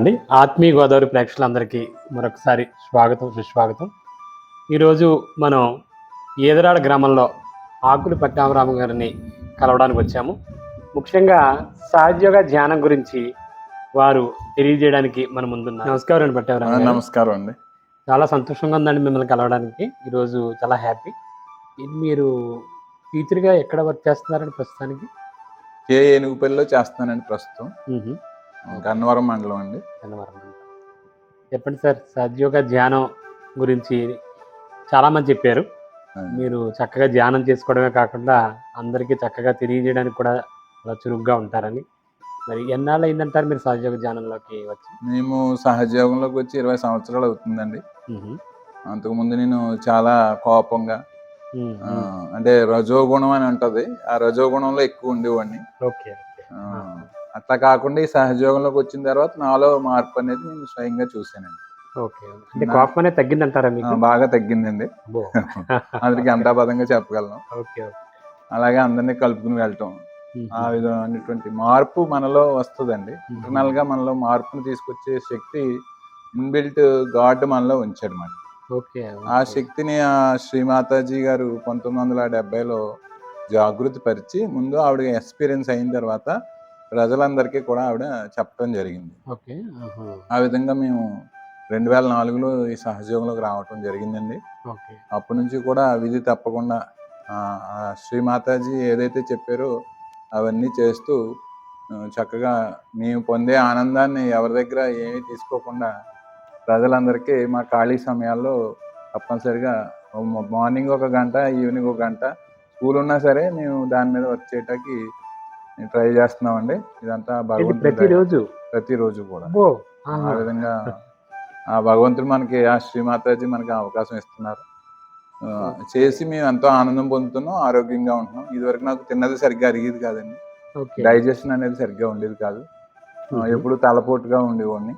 అండి. ఆత్మీయ గోదావరి ప్రేక్షకులందరికీ మరొకసారి స్వాగతం సుస్వాగతం. ఈరోజు మనం ఈదరాడ గ్రామంలో ఆకులు పట్టామరామ గారిని కలవడానికి వచ్చాము. ముఖ్యంగా సహజయోగ ధ్యానం గురించి వారు తెలియజేయడానికి మన ముందున్నారు. నమస్కారం అండి పట్టామరామ. నమస్కారం అండి. చాలా సంతోషంగా ఉందండి మిమ్మల్ని కలవడానికి. ఈరోజు చాలా హ్యాపీ. మీరు టీచర్గా ఎక్కడ వర్క్ చేస్తున్నారండి ప్రస్తుతానికి? కే ఏనుగుపల్లిలో చేస్తానండి ప్రస్తుతం. గన్నవరం మండలం అండి. ధన్యవాదం చెప్పండి సార్ సహజయోగ ధ్యానం గురించి చాలా మంది చెప్పారు. మీరు చక్కగా ధ్యానం చేసుకోవడమే కాకుండా అందరికీ చక్కగా తెలియజేయడానికి కూడా చాలా చురుగ్గా ఉంటారని. మరి ఎన్నాళ్ళు అయిందంటారు మీరు సహజయోగ ధ్యానంలోకి వచ్చి? మేము సహజయోగంలోకి వచ్చి ఇరవై సంవత్సరాలు అవుతుందండి. అంతకుముందు నేను చాలా కోపంగా అంటే రజోగుణం అని ఉంటది ఆ రజోగుణంలో ఎక్కువ ఉండేవాడిని. ఓకే. అట్లా కాకుండా ఈ సహజయోగంలోకి వచ్చిన తర్వాత నాలో మార్పు అనేది నేను స్వయంగా చూశానండి. ఓకే. అంటే కోపం అనేది తగ్గిందంటారా మీకు? బాగా తగ్గిందండి. అందరికి గంటాపదంగా చెప్పగలను. ఓకే అలాగే అందరినీ కలుపుకుని వెళ్ళటం. ఆ విధమైనటువంటి మార్పు మనలో వస్తుందండి. ఇంటర్నల్గా మనలో మార్పును తీసుకొచ్చే శక్తి ఇన్బిల్ట్ గాడ్ మనలో ఉంచాడు మరి ఓకే ఆ శక్తిని ఆ శ్రీమాతాజీ గారు పంతొమ్మిది వందల డెబ్బైలో జాగృతి పరిచి ముందు ఆవిడ ఎక్స్పీరియన్స్ అయిన తర్వాత ప్రజలందరికీ కూడా ఆవిడ చెప్పడం జరిగింది. ఓకే. ఆ విధంగా మేము రెండు వేల నాలుగులో ఈ సహజయోగంలోకి రావటం జరిగిందండి. ఓకే. అప్పటి నుంచి కూడా విధి తప్పకుండా ఆ శ్రీమాతాజీ ఏదైతే చెప్పారో అవన్నీ చేస్తూ చక్కగా మేము పొందే ఆనందాన్ని ఎవరి దగ్గర ఏమీ తీసుకోకుండా ప్రజలందరికీ మా ఖాళీ సమయాల్లో తప్పనిసరిగా మార్నింగ్ ఒక గంట ఈవినింగ్ ఒక గంట స్కూల్ ఉన్నా సరే మేము దాని మీద వర్క్ చేయటానికి ట్రై చేస్తున్నామండి. ఇదంతా ఏంటి భగవంతుడి. ప్రతిరోజు ప్రతిరోజు కూడా. ఆ. విధంగా ఆ భగవంతుడు మనకి ఆ శ్రీమాతాజీ మనకి అవకాశం ఇస్తున్నారు. చేసి మేము ఎంతో ఆనందం పొందుతున్నాం ఆరోగ్యంగా ఉంటున్నాం. ఇదివరకు నాకు తిన్నది సరిగ్గా అరిగేది కాదండి. డైజెషన్ అనేది సరిగ్గా ఉండేది కాదు. ఎప్పుడు తలపోటుగా ఉండేవాడిని.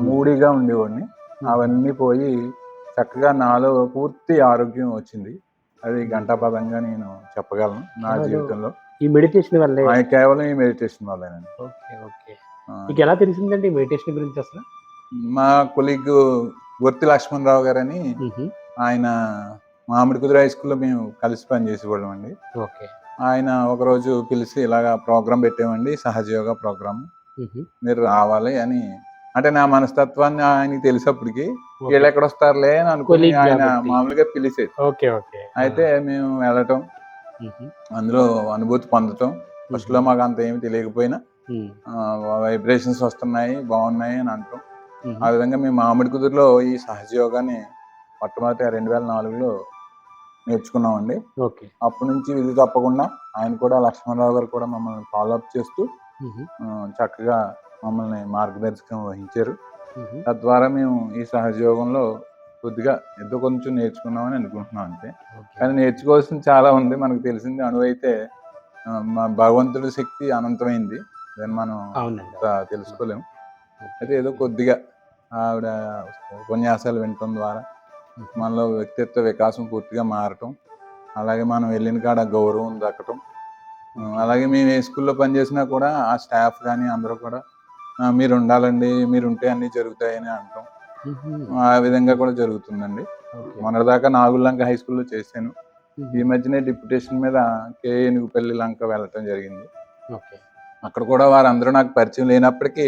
మూడీగా ఉండేవాడిని. అవన్నీ పోయి చక్కగా నాలో పూర్తి ఆరోగ్యం వచ్చింది. అది గంటాపదంగా నేను చెప్పగలను నా జీవితంలో. ఈ మెడిటేషన్ వల్లే. కేవలం ఈ మెడిటేషన్ వల్లేనండి ఓకే ఓకే. మీకు ఎలా తెలిసిందండి మెడిటేషన్ గురించి అసలు? మా కొలీగ్ గుర్తి లక్ష్మణరావు గారని ఆయన మామిడి కుదురు హై స్కూల్లో మేము కలిసి పనిచేసేవాళ్ళం అండి. ఓకే. ఆయన ఒకరోజు పిలిచి ఇలాగా ప్రోగ్రామ్ పెట్టామండి సహజయోగ ప్రోగ్రామ్ మీరు రావాలి అని. అంటే నా మనస్తత్వాన్ని ఆయనకి తెలిసప్పటికి వీళ్ళు ఎక్కడ వస్తారులే అని అనుకుని ఆయన. మామూలుగా పిలిచేది. Okay okay. అయితే మేము వెళ్ళటం. అందులో అనుభూతి పొందటం. ఫస్ట్లో మాకు అంత ఏమి తెలియకపోయినా వైబ్రేషన్స్ వస్తున్నాయి బాగున్నాయి అని అంటాం. ఆ విధంగా మేము మామిడి కుదురులో ఈ సహజయోగాన్ని మొట్టమొదటి రెండు వేల నాలుగులో నేర్చుకున్నామండి. ఓకే. అప్పటి నుంచి ఇది తప్పకుండా ఆయన కూడా లక్ష్మణరావు గారు కూడా మమ్మల్ని ఫాలో అప్ చేస్తూ చక్కగా మమ్మల్ని మార్గదర్శకం వహించారు. తద్వారా మేము ఈ సహజయోగంలో కొద్దిగా ఎంతో కొంచెం నేర్చుకున్నామని అనుకుంటున్నాం అంతే. కానీ నేర్చుకోవాల్సింది చాలా ఉంది. మనకు తెలిసింది అణువైతే ఆ, మా భగవంతుడి శక్తి అనంతమైంది. దాన్ని మనం తెలుసుకోలేము అయితే ఏదో కొద్దిగా ఆవిడ ఉపన్యాసాలు వినటం ద్వారా మనలో వ్యక్తిత్వ వికాసం పూర్తిగా మారటం అలాగే మనం వెళ్ళిన కాడ గౌరవం దక్కటం అలాగే మేము ఏ స్కూల్లో పనిచేసినా కూడా ఆ స్టాఫ్ కానీ అందరూ కూడా "ఆ, మీరు ఉండాలండి మీరు ఉంటే అన్నీ జరుగుతాయని అంటాం. ఆ విధంగా కూడా జరుగుతుందండి. మొన్నటిదాకా నాగుల్లంక హై స్కూల్లో చేశాను. ఈ మధ్యనే డిప్యుటేషన్ మీద కే ఏనుగుపల్లి లంక వెళ్ళటం జరిగింది. అక్కడ కూడా వారందరూ నాకు పరిచయం లేనప్పటికీ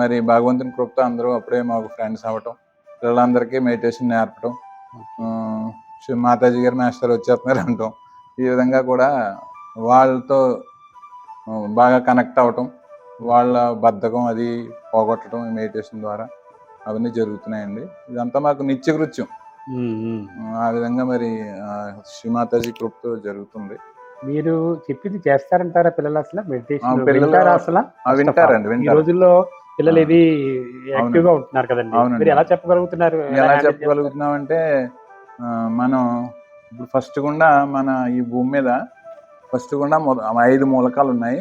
మరి భగవంతుని కృపతో అందరూ అప్పుడే మాకు ఫ్రెండ్స్ అవ్వటం పిల్లలందరికీ మెడిటేషన్ నేర్పటం శ్రీ మాతాజీ గారు మాస్టర్ వచ్చేస్తున్నారు అంటాం. ఈ విధంగా కూడా వాళ్ళతో బాగా కనెక్ట్ అవ్వటం వాళ్ళ బద్ధకం అది పోగొట్టడం మెడిటేషన్ ద్వారా అవన్నీ జరుగుతున్నాయండి. ఇదంతా మాకు నిత్యకృత్యం. ఆ, ఆ విధంగా మరి ఆ, శ్రీ మాతాజీ కృపతో జరుగుతుంది. మీరు చెప్పింది చేస్తారంటారా పిల్లలు అసలు? మెడిటేషన్ వింటారా అసలు? వింటారండి ఈ రోజుల్లో పిల్లలు. ఇది యాక్టివ్గా ఉంటున్నారు కదండి. మీరు ఎలా చెప్పగలుగుతున్నారు? ఎలా handle చెప్పగలుగుతున్నామంటే ఆ, మనం ఇప్పుడు ఫస్ట్ గుండా మన ఈ భూమి మీద ఫస్ట్ గుండా మొద- ఐదు మూలకాలు ఉన్నాయి.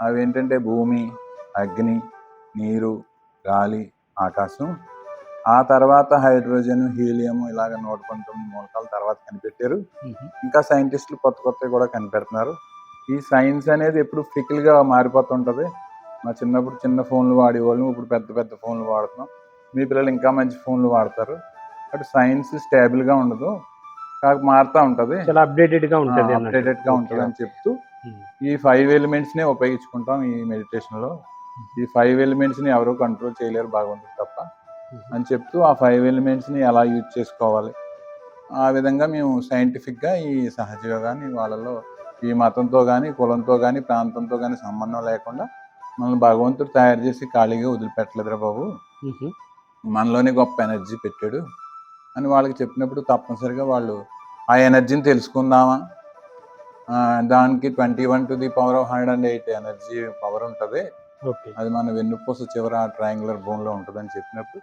అవి ఏంటంటే భూమి అగ్ని నీరు గాలి ఆకాశం. ఆ తర్వాత హైడ్రోజన్ హీలియం ఇలాగ నూట పంతొమ్మిది మూలకాల తర్వాత కనిపెట్టారు. ఇంకా సైంటిస్టులు కొత్త కొత్తవి కూడా కనిపెడుతున్నారు. ఈ సైన్స్ అనేది ఎప్పుడు ఫికిల్గా మారిపోతుంటది. మా చిన్నప్పుడు చిన్న ఫోన్లు వాడేవాళ్ళం ఇప్పుడు పెద్ద పెద్ద ఫోన్లు వాడుతున్నాం. మీ పిల్లలు ఇంకా మంచి ఫోన్లు వాడతారు. బట్ సైన్స్ స్టేబుల్గా ఉండదు. కాక మారుతూ ఉంటుంది. చాలా అప్డేటెడ్గా ఉంటుంది. అప్డేటెడ్గా ఉంటుంది అని చెప్తూ. ఈ ఫైవ్ ఎలిమెంట్స్నే ఉపయోగించుకుంటాం ఈ మెడిటేషన్లో. ఈ ఫైవ్ ఎలిమెంట్స్ని ఎవరు కంట్రోల్ చేయలేరు భగవంతుడు తప్ప. అని చెప్తూ ఆ ఫైవ్ ఎలిమెంట్స్ని ఎలా యూజ్ చేసుకోవాలి? ఆ విధంగా మేము సైంటిఫిక్గా ఈ సహజ యోగాని వాళ్ళలో ఈ మతంతో కానీ కులంతో కానీ ప్రాంతంతో కానీ సంబంధం లేకుండా మనల్ని భగవంతుడు తయారు చేసి ఖాళీగా వదిలిపెట్టలేదురా బాబు. మనలోనే గొప్ప ఎనర్జీ పెట్టాడు. అని వాళ్ళకి చెప్పినప్పుడు తప్పనిసరిగా వాళ్ళు ఆ ఎనర్జీని తెలుసుకుందామా? దానికి twenty one to the power of hundred and eight energy power ఉంటుంది. అది మన వెన్నుపూస చివర ట్రయాంగులర్ బోన్లో ఉంటుందని చెప్పినప్పుడు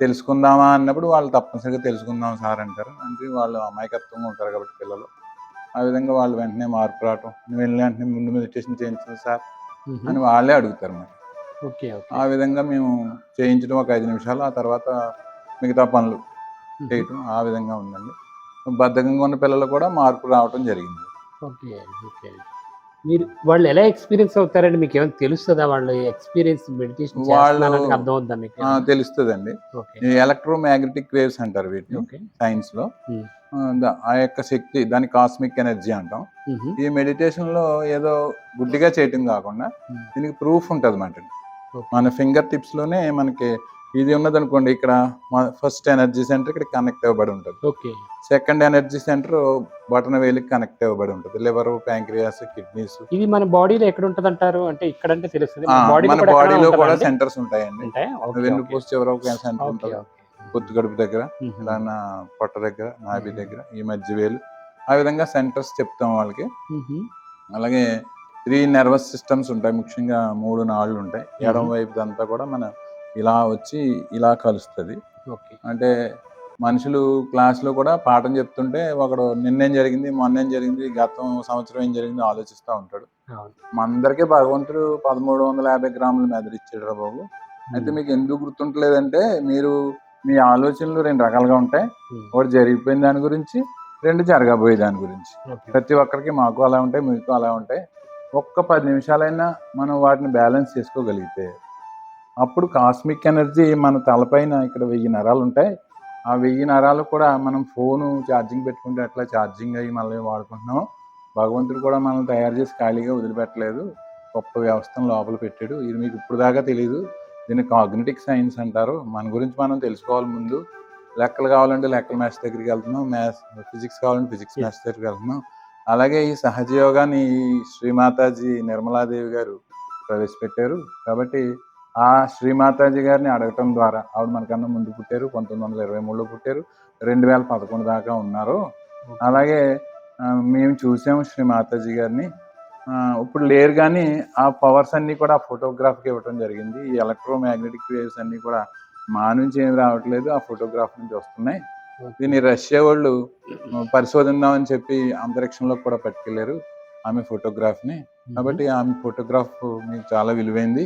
తెలుసుకుందామా? అన్నప్పుడు వాళ్ళు తప్పనిసరిగా తెలుసుకుందాం సార్ అంటారు. అంటే వాళ్ళు అమాయకత్వంగా ఉంటారు కాబట్టి పిల్లలు. ఆ విధంగా వాళ్ళు వెంటనే మార్పు రావటం నువ్వు వెళ్ళిన వెంటనే ముందు మెడిటేషన్ చేయించండి సార్. అని వాళ్ళే అడుగుతారు మరి. ఆ విధంగా మేము చేయించడం ఒక ఐదు నిమిషాలు ఆ తర్వాత మిగతా పనులు. చేయటం ఆ విధంగా ఉందండి. బద్ధకంగా ఉన్న పిల్లలు కూడా మార్పు రావటం జరిగింది. ఓకే ఓకే మీరు వాళ్ళు ఎలా ఎక్స్పీరియన్స్ అవుతారండి మీకు ఏమైనా తెలుస్తుందా వాళ్ళు ఎక్స్పీరియన్స్ మెడిటేషన్ వాళ్ళు- అర్థం అవుతుందా మీకు తెలుస్తుందండి ఓకే ఈ ఎలక్ట్రోమాగ్నెటిక్ వేవ్స్ అంటారు వీటిని సైన్స్లో Hmm. ఆ, యొక్క శక్తి దాని కాస్మిక్ ఎనర్జీ అంటాం ఉహు. ఈ మెడిటేషన్లో ఏదో గుడ్డిగా చేయటం కాకుండా Hmm. దీనికి ప్రూఫ్ ఉంటుంది అన్నమాట. మన ఫింగర్ టిప్స్లోనే మనకి ఇది ఉన్నది అనుకోండి ఇక్కడ ఫస్ట్ ఎనర్జీ సెంటర్ ఇక్కడ కనెక్ట్ అవ్వబడి ఉంటుంది. Okay. Second energy centre button వేలికి కనెక్ట్ అవ్వబడి ఉంటుంది. లివర్ ప్యాంక్రియాస్ కిడ్నీస్ ఇది మన బాడీలో ఎక్కడ ఉంటది అంటారు అంటే ఇక్కడ అంటే తెలుస్తుంది మన బాడీలో కూడా సెంటర్స్ ఉంటాయండి. ఉంటాయి? వెన్నుపూస చివర ఒక సెంటర్ ఉంటుంది. పొత్తు గడుపు దగ్గర ఇలా పొట్ట దగ్గర నాభి దగ్గర ఈ మధ్య వేలు. ఆ విధంగా సెంటర్స్ చెప్తాం వాళ్ళకి. అలాగే త్రీ నర్వస్ సిస్టమ్స్ ఉంటాయి. ముఖ్యంగా మూడు నాళ్ళు ఉంటాయి. ఎడమ వైపు అంతా కూడా మన ఇలా వచ్చి ఇలా కలుస్తుంది. అంటే మనుషులు క్లాస్లో కూడా పాఠం చెప్తుంటే ఒకడు నిన్నేం జరిగింది మొన్నేం జరిగింది గతం సంవత్సరం ఏం జరిగింది ఆలోచిస్తూ ఉంటాడు. మనందరికీ భగవంతుడు పదమూడు వందల యాభై గ్రాముల మెదడిచ్చాడు రా బాబు. అయితే మీకు ఎందుకు గుర్తుంటలేదంటే మీరు మీ ఆలోచనలు రెండు రకాలుగా ఉంటాయి. ఒకటి జరిగిపోయిన దాని గురించి రెండు జరగబోయే దాని గురించి. ప్రతి ఒక్కరికి మాకు అలా ఉంటాయి మీకు అలా ఉంటాయి. ఒక్క పది నిమిషాలైనా మనం వాటిని బ్యాలెన్స్ చేసుకోగలిగితే అప్పుడు కాస్మిక్ ఎనర్జీ మన తలపైన ఇక్కడ వెయ్యి నరాలు ఉంటాయి. ఆ వెయ్యి నరాలు కూడా మనం ఫోను ఛార్జింగ్ పెట్టుకుంటే అట్లా ఛార్జింగ్ అయ్యి మళ్ళీ వాడుకుంటున్నాం భగవంతుడు కూడా మనం తయారు చేసి ఖాళీగా వదిలిపెట్టలేదు. గొప్ప వ్యవస్థను లోపల పెట్టాడు. ఇది మీకు ఇప్పుడు దాకా తెలియదు దీన్ని కాగ్నెటిక్ సైన్స్ అంటారు. మన గురించి మనం తెలుసుకోవాలి ముందు. లెక్కలు కావాలంటే లెక్కల మ్యాథ్స్ దగ్గరికి వెళ్తున్నాం. మ్యాథ్స్ ఫిజిక్స్ కావాలంటే ఫిజిక్స్ మ్యాథ్స్ దగ్గరికి వెళ్తున్నాం. అలాగే ఈ సహజ యోగాని శ్రీమాతాజీ నిర్మలాదేవి గారు ప్రవేశపెట్టారు. కాబట్టి ఆ శ్రీమాతాజీ గారిని అడగటం ద్వారా ఆవిడ మనకన్నా ముందు పుట్టారు పంతొమ్మిది వందల ఇరవై మూడులో పుట్టారు రెండు వేల పదకొండు దాకా ఉన్నారు. అలాగే మేము చూసాము శ్రీ మాతాజీ గారిని. ఇప్పుడు లేరు కానీ ఆ పవర్స్ అన్ని కూడా ఫోటోగ్రాఫ్కి ఇవ్వడం జరిగింది. ఈ ఎలక్ట్రోమాగ్నెటిక్ వేవ్స్ అన్ని కూడా మా నుంచి ఏమి రావట్లేదు ఆ ఫోటోగ్రాఫ్ నుంచి వస్తున్నాయి. దీన్ని రష్యా వాళ్ళు పరిశోధిద్దామని చెప్పి అంతరిక్షంలో కూడా పట్టుకెళ్ళారు ఆమె ఫోటోగ్రాఫ్ని. కాబట్టి ఆమె ఫోటోగ్రాఫ్ మీకు చాలా విలువైంది.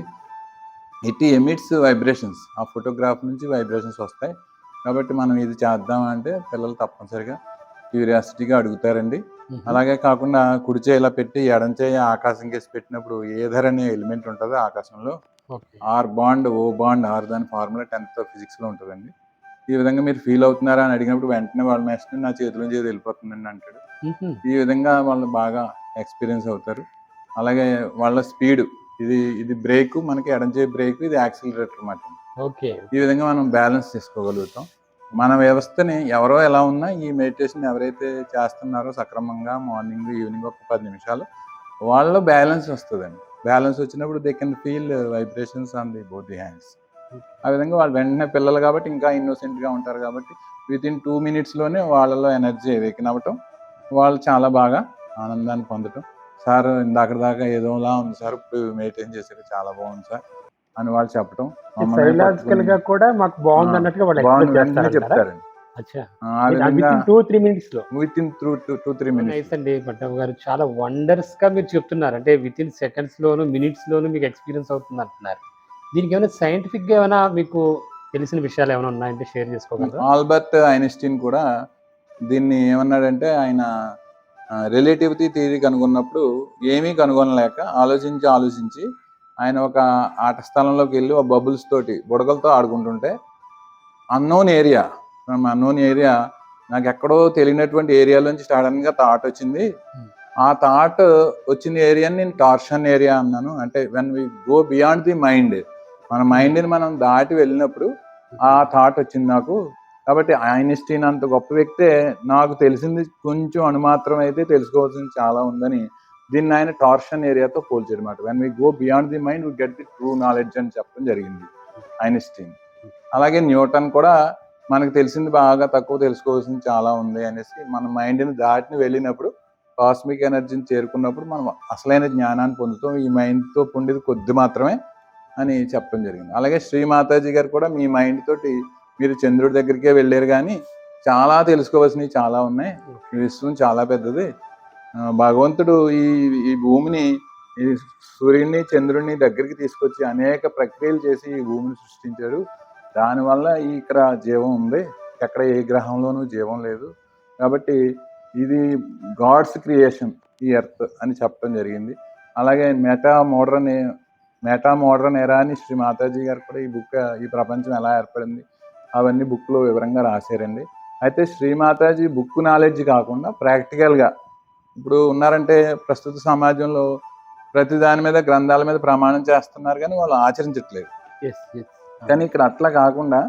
ఇట్ ఎమిట్స్ వైబ్రేషన్స్ ఆ ఫోటోగ్రాఫ్ నుంచి వైబ్రేషన్స్ వస్తాయి. కాబట్టి మనం ఇది చేద్దాం అంటే పిల్లలు తప్పనిసరిగా క్యూరియాసిటీగా అడుగుతారండి. అలాగే కాకుండా కుడి చేయి ఇలా పెట్టి ఎడం చేయి ఆకాశం కేసి పెట్టినప్పుడు ఏధర్ అనే ఎలిమెంట్ ఉంటుంది ఆకాశంలో R bond O bond R దాని ఫార్ములా టెన్త్ ఫిజిక్స్లో ఉంటుందండి. ఈ విధంగా మీరు ఫీల్ అవుతున్నారా అని అడిగినప్పుడు వెంటనే వాళ్ళ మేస్టర్ నా చేతిలో నుంచి ఏది వెళ్ళిపోతుందండి అంటాడు. ఈ విధంగా వాళ్ళు బాగా ఎక్స్పీరియన్స్ అవుతారు. అలాగే వాళ్ళ స్పీడ్ ఇది ఇది బ్రేక్ మనకి ఎడం చేయి బ్రేక్ ఇది యాక్సిలరేటర్ అన్నమాట ఓకే. ఈ విధంగా మనం బ్యాలెన్స్ చేసుకోగలుగుతాం. మన వ్యవస్థని ఎవరో ఎలా ఉన్నా ఈ మెడిటేషన్ ఎవరైతే చేస్తున్నారో సక్రమంగా మార్నింగ్ ఈవినింగ్ ఒక పది నిమిషాలు వాళ్ళలో బ్యాలెన్స్ వస్తుందండి. బ్యాలెన్స్ వచ్చినప్పుడు they can feel vibrations on the both the hands ఆ విధంగా వాళ్ళు వెంటనే పిల్లలు కాబట్టి ఇంకా innocent గా ఉంటారు కాబట్టి విత్ ఇన్ టూ మినిట్స్లోనే వాళ్ళలో ఎనర్జీ వేకిన్ అవ్వటం వాళ్ళు చాలా బాగా ఆనందాన్ని పొందటం. సార్ ఇందాక దాకా ఏదోలా ఉంది సార్ ఇప్పుడు మెడిటేషన్ చేశారు చాలా బాగుంది సార్ అని వాళ్ళు మమ్మల్ని సైలాజికల్గా కూడా మాకు బాగుంది అన్నట్టుగా వాళ్ళు చెప్తారండి. అచ్చా. ఆ విధంగా టూ త్రీ మినిట్స్లో. Within through two two three nice minutes అండి పట్టమ్మ గారు. చాలా వండర్స్గా మీరు చెప్తున్నారు. అంటే విత్ ఇన్ సెకండ్స్ లోను మినిట్స్ లోను మీకు ఎక్స్పీరియన్స్ అవుతుంది అంటున్నారు. దీనికి ఏమైనా సైంటిఫిక్గా ఏమైనా మీకు తెలిసిన విషయాలు ఏమైనా ఉన్నాయంటే షేర్ చేసుకోగలరా? ఆల్బర్ట్ ఐన్స్టీన్ కూడా దీన్ని ఏమన్నాడంటే ఆయన రిలేటివిటీ థియరీ కనుగొన్నప్పుడు ఏమీ కనుగొనలేక ఆలోచించి ఆలోచించి ఆయన ఒక ఆట స్థలంలోకి వెళ్ళి ఒక బబుల్స్ తోటి బుడగలతో ఆడుకుంటుంటే unknown area from unknown area నాకు ఎక్కడో తెలియనటువంటి ఏరియాలోంచి సడన్గా థాట్ వచ్చింది. ఆ థాట్ వచ్చిన ఏరియాని నేను టార్షన్ ఏరియా అన్నాను. అంటే when we go beyond the mind మన మైండ్ని మనం దాటి వెళ్ళినప్పుడు ఆ థాట్ వచ్చింది నాకు. కాబట్టి ఐన్స్టీన్ అంత గొప్ప వ్యక్తే నాకు తెలిసింది కొంచెం అనుమాత్రం అయితే తెలుసుకోవాల్సింది చాలా ఉందని దీన్ని ఆయన టార్షన్ ఏరియాతో పోల్చారు అనమాట when we go beyond the mind we get the true knowledge అని చెప్పడం జరిగింది ఐన్స్టీన్ అలాగే న్యూటన్ కూడా మనకు తెలిసింది బాగా తక్కువ తెలుసుకోవాల్సింది చాలా ఉంది అనేసి మన మైండ్ని దాటిని వెళ్ళినప్పుడు కాస్మిక్ ఎనర్జీని చేరుకున్నప్పుడు మనం అసలైన జ్ఞానాన్ని పొందుతాం. ఈ మైండ్తో పొందేది కొద్ది మాత్రమే అని చెప్పడం జరిగింది. అలాగే శ్రీ మాతాజీ గారు కూడా మీ మైండ్ తోటి మీరు చంద్రుడి దగ్గరికే వెళ్ళారు కానీ చాలా తెలుసుకోవాల్సినవి చాలా ఉన్నాయి. ఈ విశ్వం చాలా పెద్దది. భగవంతుడు ఈ ఈ భూమిని ఈ సూర్యుడిని చంద్రుడిని దగ్గరికి తీసుకొచ్చి అనేక ప్రక్రియలు చేసి ఈ భూమిని సృష్టించాడు. దానివల్ల ఇక్కడ జీవం ఉంది. ఎక్కడ ఏ గ్రహంలోనూ జీవం లేదు. కాబట్టి ఇది గాడ్స్ క్రియేషన్ ఈ ఎర్త్ అని చెప్పడం జరిగింది. అలాగే మెటా మోడర్న్ మెటా మోడర్న్ ఎరా అని శ్రీ మాతాజీ గారు కూడా ఈ బుక్ ఈ ప్రపంచం ఎలా ఏర్పడింది అవన్నీ బుక్లో వివరంగా రాశారండి. అయితే శ్రీ మాతాజీ బుక్ నాలెడ్జ్ కాకుండా ప్రాక్టికల్గా ఇప్పుడు ఉన్నారంటే ప్రస్తుత సమాజంలో ప్రతి దాని మీద గ్రంథాల మీద ప్రమాణం చేస్తున్నారు కానీ వాళ్ళు ఆచరించట్లేదు. కానీ ఇక్కడ అట్లా కాకుండా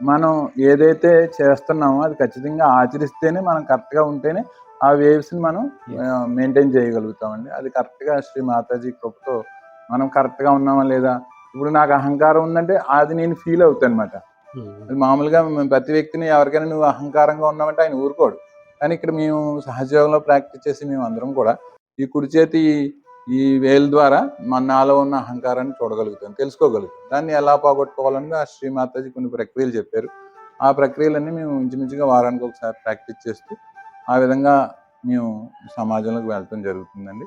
మనం ఏదైతే చేస్తున్నామో అది ఖచ్చితంగా ఆచరిస్తేనే మనం కరెక్ట్గా ఉంటేనే ఆ వేవ్స్ని మనం మెయింటైన్ చేయగలుగుతామండి. అది కరెక్ట్గా శ్రీ మాతాజీ కృపతో మనం కరెక్ట్గా ఉన్నామా లేదా? ఇప్పుడు నాకు అహంకారం ఉందంటే అది నేను ఫీల్ అవుతాను అనమాట మామూలుగా మేము ప్రతి వ్యక్తిని ఎవరికైనా నువ్వు అహంకారంగా ఉన్నామంటే ఆయన ఊరుకోడు. కానీ ఇక్కడ మేము సహజయోగంలో ప్రాక్టీస్ చేసి మేము అందరం కూడా ఈ కుడి చేతి ఈ వేలు ద్వారా మన నాలో ఉన్న అహంకారాన్ని చూడగలుగుతాం తెలుసుకోగలుగుతాం. దాన్ని ఎలా పోగొట్టుకోవాలని ఆ శ్రీ మాతాజీ కొన్ని ప్రక్రియలు చెప్పారు. ఆ ప్రక్రియలన్నీ మేము ఇంచుమించుగా వారానికి ఒకసారి ప్రాక్టీస్ చేస్తూ ఆ విధంగా మేము సమాజంలోకి వెళ్ళటం జరుగుతుందండి.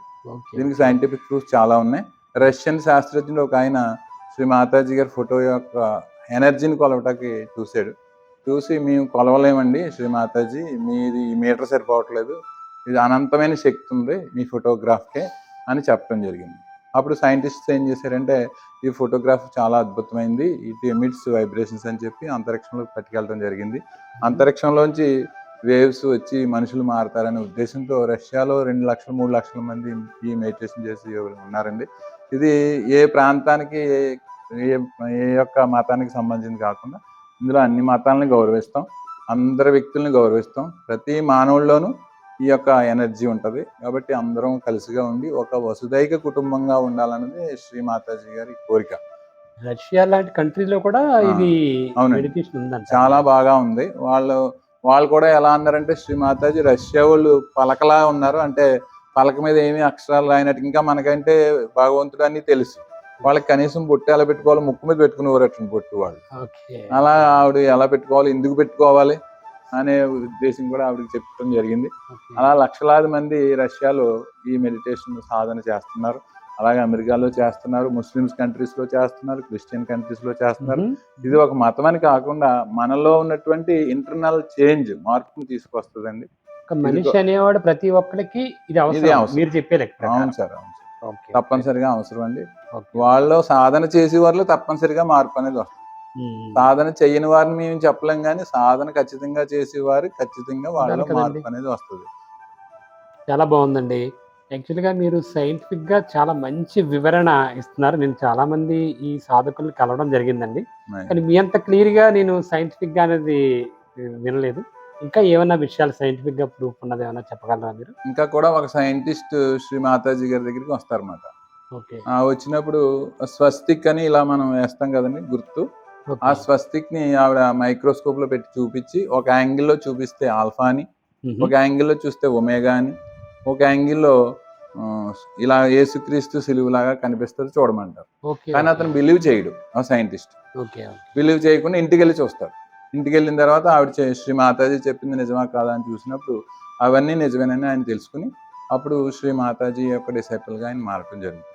దీనికి సైంటిఫిక్ ప్రూఫ్ చాలా ఉన్నాయి. రష్యన్ శాస్త్రజ్ఞుడు ఒక ఆయన శ్రీ మాతాజీ గారి ఫోటో యొక్క ఎనర్జీని కొలవటానికి చూశాడు. చూసి మేము కొలవలేమండి శ్రీ మాతాజీ మీది ఈ మీటర్ సరిపోవట్లేదు. ఇది అనంతమైన శక్తి ఉంది మీ ఫోటోగ్రాఫ్కే అని చెప్పడం జరిగింది. అప్పుడు సైంటిస్ట్స్ ఏం చేశారంటే ఈ ఫోటోగ్రాఫ్ చాలా అద్భుతమైంది ఇటు ఎమిట్స్ వైబ్రేషన్స్ అని చెప్పి అంతరిక్షంలోకి పట్టుకెళ్ళడం జరిగింది. అంతరిక్షంలోంచి వేవ్స్ వచ్చి మనుషులు మారతారనే ఉద్దేశంతో రష్యాలో రెండు లక్షలు మూడు లక్షల మంది ఈ మెడిటేషన్ చేసి ఉన్నారండి. ఇది ఏ ప్రాంతానికి ఏ- ఏ యొక్క మతానికి సంబంధించింది కాకుండా ఇందులో అన్ని మతాలని గౌరవిస్తాం. అందరి వ్యక్తుల్ని గౌరవిస్తాం. ప్రతి మానవుల్లోనూ ఈ యొక్క ఎనర్జీ ఉంటుంది. కాబట్టి అందరం కలిసిగా ఉండి ఒక వసుదైక కుటుంబంగా ఉండాలన్నది శ్రీ మాతాజీ గారి కోరిక. రష్యా లాంటి కంట్రీలో కూడా ఇది చాలా బాగా ఉంది. వాళ్ళు వాళ్ళు కూడా ఎలా అన్నారంటే శ్రీ మాతాజీ రష్యా వాళ్ళు పలకలా ఉన్నారు. అంటే పలక మీద ఏమీ అక్షరాలు రాయినట్టు. ఇంకా మనకంటే భగవంతుడు అని తెలుసు. వాళ్ళకి కనీసం బొట్టు ఎలా పెట్టుకోవాలో ముక్కు మీద పెట్టుకునేవారు అట్లా బొట్టు వాళ్ళు అలా ఆవిడ ఎలా పెట్టుకోవాలి ఎందుకు పెట్టుకోవాలి అనే ఉద్దేశం కూడా ఆవిడకి చెప్పడం జరిగింది. అలా లక్షలాది మంది రష్యాలో ఈ మెడిటేషన్ సాధన చేస్తున్నారు అలాగే అమెరికాలో చేస్తున్నారు ముస్లిమ్స్ కంట్రీస్లో చేస్తున్నారు క్రిస్టియన్ కంట్రీస్లో చేస్తున్నారు. ఇది ఒక మతం అని కాకుండా మనలో ఉన్నటువంటి ఇంటర్నల్ చేంజ్ మార్పుని తీసుకొస్తుందండి మనిషి అనేవాడు ప్రతి ఒక్కరికి ఇది అవసరం. మీరు చెప్పే. అవును సార్ అవును. తప్పనిసరిగా అవసరం అండి. వాళ్ళు సాధన చేసే వాళ్ళు తప్పనిసరిగా మార్పు అనేది వస్తుంది. సాధన చేయని వారిని మేము చెప్పలేం కానీ సాధన ఖచ్చితంగా చేసేవారు ఖచ్చితంగా వాళ్ళలో కదండి. మార్పు అనేది వస్తుంది. చాలా బాగుందండి. యాక్చువల్గా మీరు సైంటిఫిక్గా చాలా మంచి వివరణ ఇస్తున్నారు. నేను చాలా మంది ఈ సాధకుల్ని కలవడం జరిగిందండి. కానీ మీ అంత క్లియర్గా నేను సైంటిఫిక్గా అనేది వినలేదు. ఇంకా ఏమైనా విషయాలు సైంటిఫిక్గా ప్రూఫ్ ఉన్నది ఏమైనా చెప్పగలరా మీరు? ఇంకా కూడా ఒక సైంటిస్ట్ శ్రీ మాతాజీ గారి దగ్గరికి వస్తారన్నమాట. ఓకే. ఆ వచ్చినప్పుడు స్వస్తిక్ అని ఇలా మనం వేస్తాం కదండి గుర్తు. ఆ స్వస్తిక్ని ఆవిడ మైక్రోస్కోప్లో పెట్టి చూపించి ఒక యాంగిల్లో చూపిస్తే ఆల్ఫా అని ఒక యాంగిల్లో చూస్తే ఒమేగా అని ఒక యాంగిల్లో ఇలా యేసుక్రీస్తు సిలువులాగా కనిపిస్తుంది చూడమంటారు. కానీ అతను బిలీవ్ చేయడు ఆ సైంటిస్ట్ ఓకే బిలీవ్ చేయకుండా ఇంటికి వెళ్ళి చూస్తాడు. ఇంటికి వెళ్ళిన తర్వాత ఆవిడ శ్రీ మాతాజీ చెప్పింది నిజమా కాదా అని చూసినప్పుడు అవన్నీ నిజమేనని ఆయన తెలుసుకుని అప్పుడు శ్రీ మాతాజీ యొక్క disciple గా ఆయన మారటం జరుగుతుంది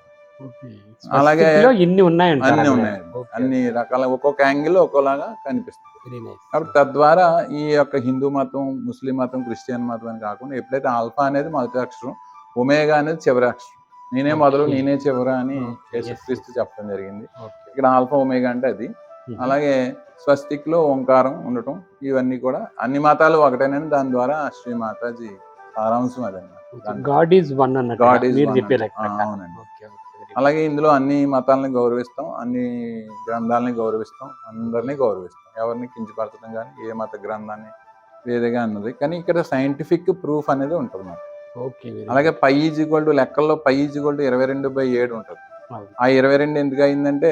అలాగే ఇన్ని ఉన్నాయండి అన్ని ఉన్నాయి అన్ని రకాల ఒక్కొక్క యాంగిల్ ఒక్కోలాగా కనిపిస్తుంది. కాబట్టి తద్వారా ఈ యొక్క హిందూ మతం ముస్లిం మతం క్రిస్టియన్ మతం అని కాకుండా ఎప్పుడైతే ఆల్ఫా అనేది మొదటి అక్షరం ఒమేగా అనేది చివరి అక్షరం నేనే మొదలు. నేనే చివర అని యేసుక్రీస్తు చెప్పడం జరిగింది. ఇక్కడ ఆల్ఫా ఒమేగా అంటే అది. అలాగే స్వస్తిక్లో ఓంకారం ఉండటం ఇవన్నీ కూడా అన్ని మతాలు ఒకటేనని దాని ద్వారా శ్రీ మాతాజీ సారాంశం అదన్నమాట గాడ్ ఈజ్ వన్ అన్నట్టు. అవునండి. అలాగే ఇందులో అన్ని మతాలని గౌరవిస్తాం అన్ని గ్రంథాలని గౌరవిస్తాం అందరినీ గౌరవిస్తాం. ఎవరిని కించపరచడం కానీ ఏ మత గ్రంథాన్ని వేరేగా అన్నది. కానీ ఇక్కడ సైంటిఫిక్ ప్రూఫ్ అనేది ఉంటుంది ఓకే good. అలాగే పై ఈజ్ ఈక్వల్ టు లెక్కల్లో పై ఈజ్ ఈక్వల్ టు ఇరవై రెండు బై ఏడు ఉంటుంది. ఆ ఇరవై రెండు ఎందుకు అయిందంటే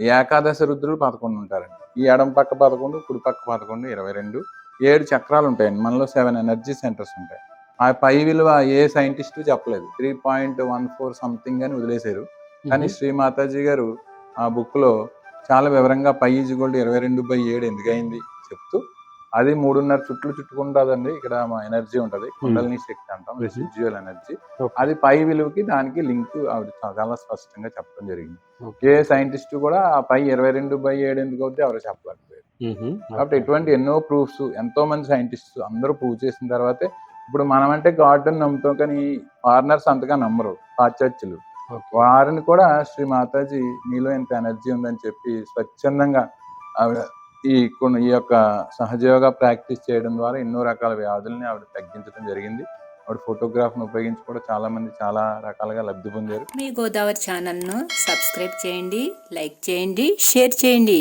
ఏకాదశ రుద్రులు పదకొండు ఉంటారండి. ఈ ఎడం పక్క పదకొండు కుడి పక్క పదకొండు ఇరవై రెండు ఏడు చక్రాలు ఉంటాయండి. మనలో సెవెన్ ఎనర్జీ సెంటర్స్ ఉంటాయి. ఆ పై విలువ ఏ సైంటిస్ట్ చెప్పలేదు. Three point one four something అని వదిలేశారు. కానీ శ్రీ మాతాజీ గారు ఆ బుక్లో చాలా వివరంగా పై ఈజ్ గోల్డ్ ఇరవై రెండు బై ఏడు ఎందుకు అయింది చెప్తూ అది మూడున్నర చుట్లు చుట్టుకుంటుందండి. ఇక్కడ మా ఎనర్జీ ఉంటది. కుండలిని శక్తి అంటాం. Residual energy. Okay. అది పై విలువకి దానికి లింక్ ఆవిడ చాలా స్పష్టంగా చెప్పడం జరిగింది. ఏ సైంటిస్ట్ కూడా ఆ పై ఇరవై రెండు బై ఏడు ఎందుకు అవుతే ఎవరు చెప్పలేకపోయారు. మ్మ్. కాబట్టి ఇటువంటి ఎన్నో ప్రూఫ్స్ ఎంతో మంది సైంటిస్ట్ అందరూ ప్రూవ్ చేసిన తర్వాతే ఇప్పుడు మనం అంటే గాడ్ అని నమ్ముతాం కానీ ఫారినర్స్ అంతగా నమ్మరు. పాశ్చాత్యులు. వారిని కూడా శ్రీ మాతాజీ నీలో ఎంత ఎనర్జీ ఉందని చెప్పి స్వచ్ఛందంగా ఆవిడ ఈ కొన్ని ఈ యొక్క సహజయోగా ప్రాక్టీస్ చేయడం ద్వారా ఎన్నో రకాల వ్యాధుల్ని ఆవిడ తగ్గించడం జరిగింది. ఆవిడ ఫోటోగ్రాఫ్ను ఉపయోగించి కూడా చాలా మంది చాలా రకాలుగా లబ్ధి పొందారు. మీ గోదావరి ఛానల్ను సబ్స్క్రైబ్ చేయండి లైక్ చేయండి షేర్ చేయండి.